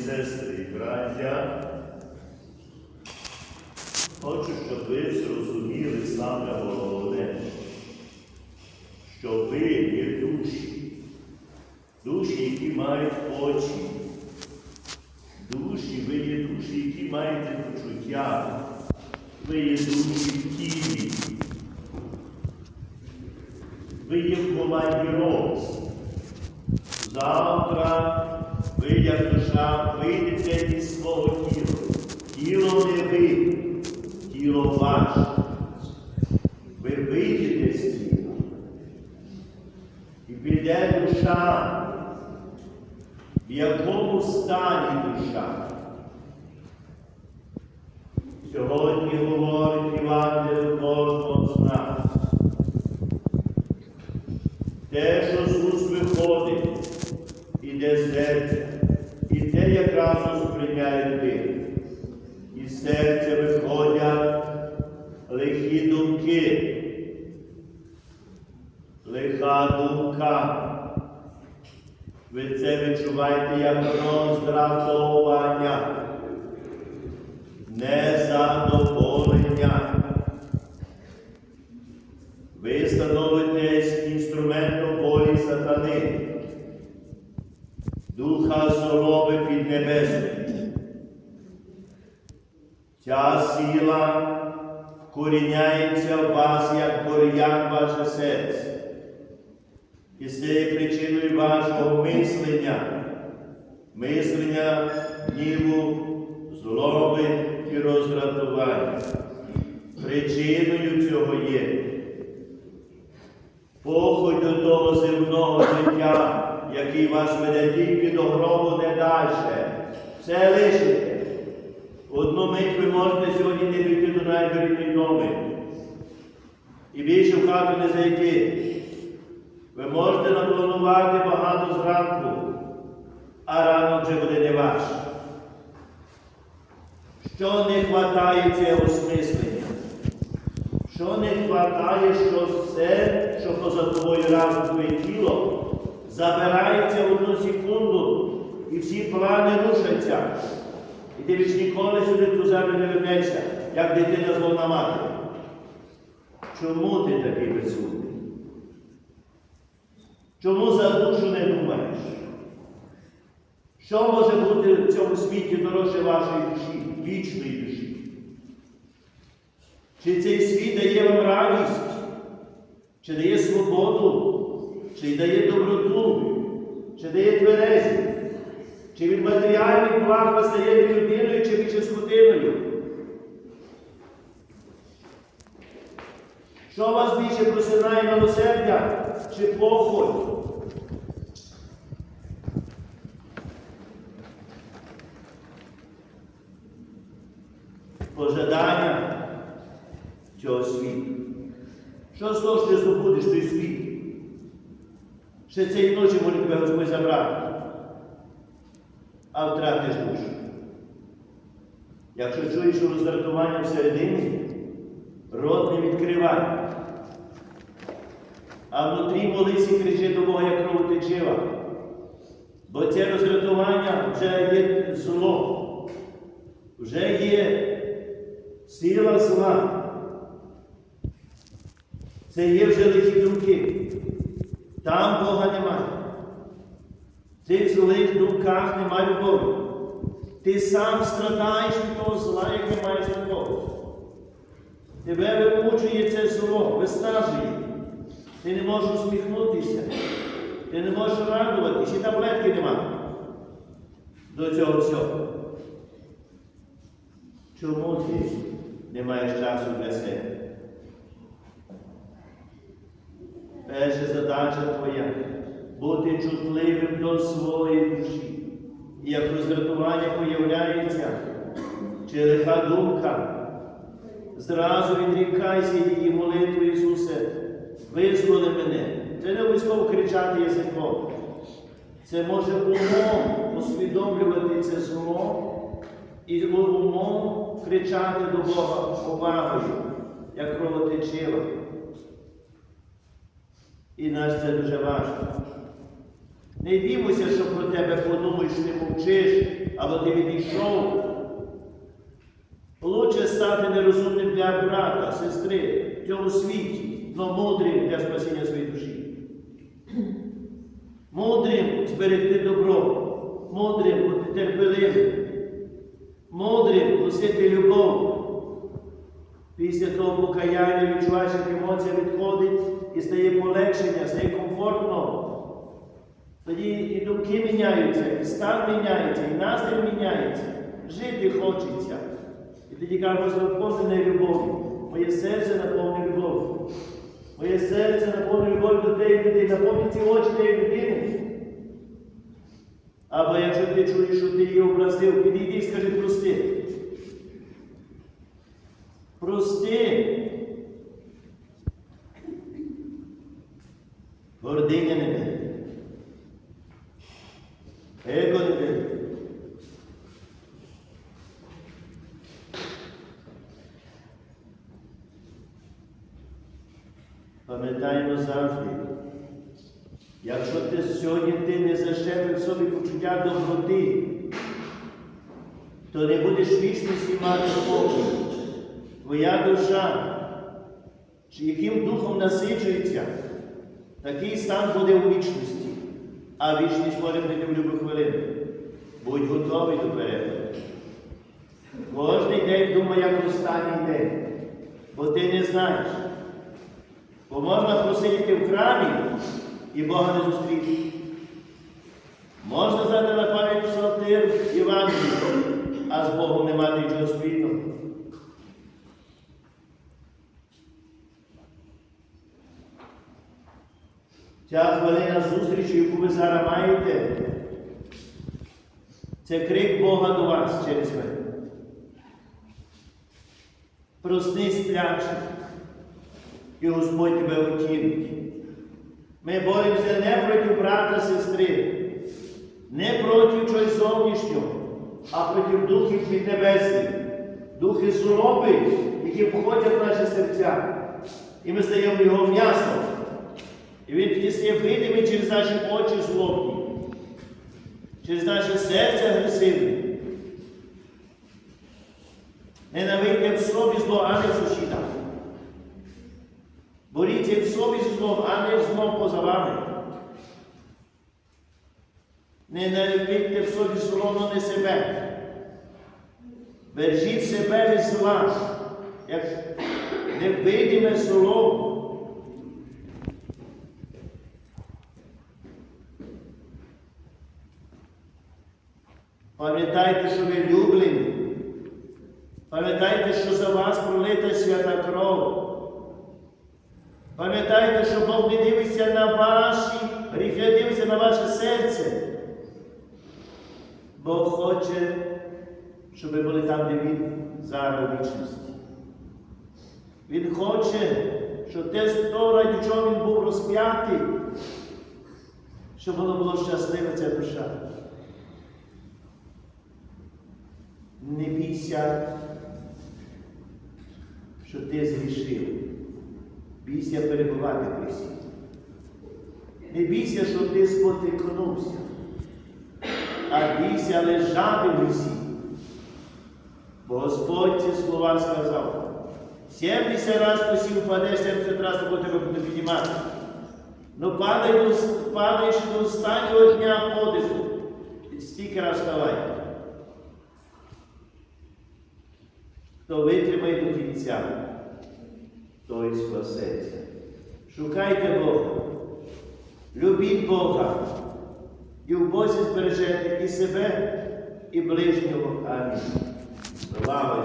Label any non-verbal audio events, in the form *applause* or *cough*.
сестри і браття, хочу, щоб ви зрозуміли саме головне, що ви є душі, душі, які мають очі, душі, ви є душі, які маєте почуття, ви є душі в тілі, ви є командіровці. Завтра ви, як душа, вийдете із свого тіла. Тіло не ви, тіло ваше. Ви вийдете з тіла. І піде душа. В якому стані душа? Сьогодні говорить Іван до кожного з нас. Те, що з іде з серця, і те якраз сприйняє людина. Із серця виходять лихі думки, лиха думка. Ви це відчуваєте як роздратовування, незадоволення. Ви становитесь інструментом волі сатани, Ця сила вкоріняється в вас, як бур'ян ваше серце. І стає причиною вашого мислення, мислення гніву, злоби і роздратування. Причиною цього є похоть до того земного життя, який вас веде тільки до гробу не далі. Все лишите. Одну мить ви можете сьогодні не дійти до найбільшої доми. І більше в хату не зайти. Ви можете напланувати багато зранку, а ранок вже буде не ваш. Що не хватає цього осмислення? Що не хватає, що все, що поза тобою разом твоє тіло, забирається в одну секунду і всі плани рушаться. І ти більш ніколи сюди ту землю не вернешся, як дитина зловна мати. Чому ти такий безсудний? Чому за душу не думаєш? Що може бути в цьому світі дорожче вашої душі, вічної душі? Чи цей світ дає вам радість, чи дає свободу, чи дає доброту, чи дає тверезість, чи від матеріальних благ вас дає людиною, чи скотиною? Що вас більше просинає милосердя чи похоть? Пожадання цього світу. Що з того, що здобудеш той світ? Ще цієї ночі може тебе Господь забрати, а втратиш душу. Якщо чуєш роздратування всередині, рот не відкривай. А внутрі молись і кричи до Бога, як кровотечива. Бо це роздратування вже є зло, вже є сила зла. Це є вже лихі думки. Там Бога немає. В цих злих думках немає любові. Ти сам страдаєш від того зла, як не маєш. Тебе вимучує це зло, виснажує. Ти не можеш усміхнутися, ти не можеш радуватися, і таблетки немає до цього всього. Чому ти не маєш часу для себе? Перша задача твоя бути чутливим до своєї душі. І як роздратування появляється, чи лиха думка, зразу відрікайся її молитву Ісусе, визволи мене. Це не обов'язково кричати язиком. Це може умом усвідомлювати це зло і умом кричати до Бога повагою, як кровотечива. І нас це дуже важко. Не дімося, що про тебе подумаєш, ти мовчиш, або ти відійшов. Лучше стати нерозумним для брата, сестри в цьому світі, но мудрим для спасіння своєї душі. *clears throat* Мудрим зберегти добро, мудрим бути терпеливим, мудрим носити любов. Після того покаяння відчуваєш, як емоція відходить і стає полегшення, стає комфортно. Тоді і думки міняються, і стан міняється, і настрій міняється. Жити хочеться. І тоді каже, Господь, наповнене любов. Моє серце наповне любов. Моє серце наповне любов до тієї людини, наповні ці очі тієї людини. Або якщо ти чуєш, що ти її образив, підійди і скажи прости. Прости. Гординя не буде. Его не буде. Пам'ятаємо завжди, якщо ти сьогодні ти не в собі почуття доброти, то не будеш вічності мати спокою. Твоя душа, чи яким духом насичується, такий стан буде у вічності, а вічність може прийти в любу хвилину. Будь готовий до перегляду. Кожний день думай, як останній день, бо ти не знаєш. Бо можна посидіти в храмі і Бога не зустріти. Можна знати на пам'ять псалтир Євангелію, а з Богом не мати нічого спільного. Ця хвилина зустрічі, яку ви зараз маєте, це крик Бога до вас через мене. Проснись сплячий, і Господь тебе утінить. Ми боремося не проти брата, сестри, не проти чогось зовнішнього, а проти духів піднебесних, духи суроби, які входять в наші серця. І ми стаємо його м'ясом. І він тоді стає видимий через наші очі злобні, через наше серце агресивне. Ненавидьте в собі зло, а не в собі злом, а не злом поза вами. Не Ненавидьте в собі зло, не себе. Бережіть себе від зла, як невидиме зло. Пам'ятайте, що ви люблені. Пам'ятайте, що за вас пролита свята кров. Пам'ятайте, що Бог не дивиться на ваші гріхи, дивиться на ваше серце. Бог хоче, щоб ви були там, де Він зараз вічності. Він хоче, щоб те, то, ради чого він був розп'ятий, щоб воно було щасливе ця душа. Не бійся, що ти згрішив. Бійся перебувати в Христі. Не бійся, що ти спотикнувся, а бійся лежати в Христі. Бо Господь ці слова сказав. 70 раз посів впадеш, 70 раз тобі тебе буде піднімати. Ну падай падаєш до останнього дня подиху. Стільки раз вставай. Хто витримає до кінця, той спасеться. Шукайте Бога, любіть Бога, і в Бозі збережете і себе, і ближнього. Амінь. Слава!